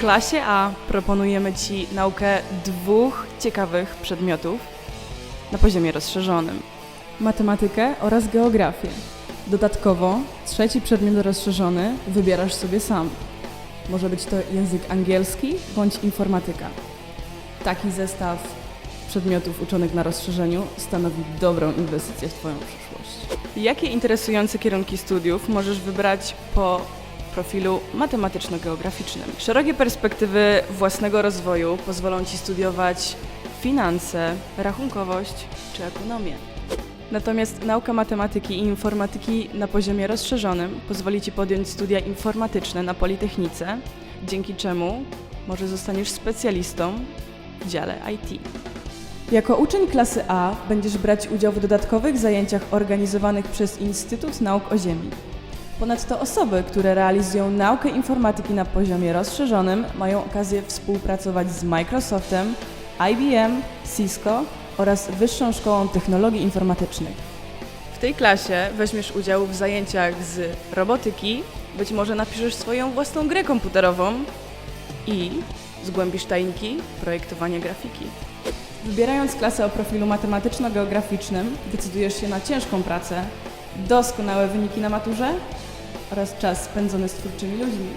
klasie A proponujemy Ci naukę dwóch ciekawych przedmiotów na poziomie rozszerzonym. matematykę oraz geografię. Dodatkowo trzeci przedmiot rozszerzony wybierasz sobie sam. Może być to język angielski bądź informatyka. Taki zestaw przedmiotów uczonych na rozszerzeniu stanowi dobrą inwestycję w Twoją przyszłość. Jakie interesujące kierunki studiów możesz wybrać po profilu matematyczno-geograficznym? Szerokie perspektywy własnego rozwoju pozwolą Ci studiować finanse, rachunkowość czy ekonomię. Natomiast nauka matematyki i informatyki na poziomie rozszerzonym pozwoli Ci podjąć studia informatyczne na Politechnice, dzięki czemu może zostaniesz specjalistą w dziale IT. Jako uczeń klasy A będziesz brać udział w dodatkowych zajęciach organizowanych przez Instytut Nauk o Ziemi. Ponadto osoby, które realizują naukę informatyki na poziomie rozszerzonym, mają okazję współpracować z Microsoftem, IBM, Cisco oraz Wyższą Szkołą Technologii Informatycznych. W tej klasie weźmiesz udział w zajęciach z robotyki, być może napiszesz swoją własną grę komputerową i zgłębisz tajniki projektowania grafiki. Wybierając klasę o profilu matematyczno-geograficznym, decydujesz się na ciężką pracę, doskonałe wyniki na maturze oraz czas spędzony z twórczymi ludźmi.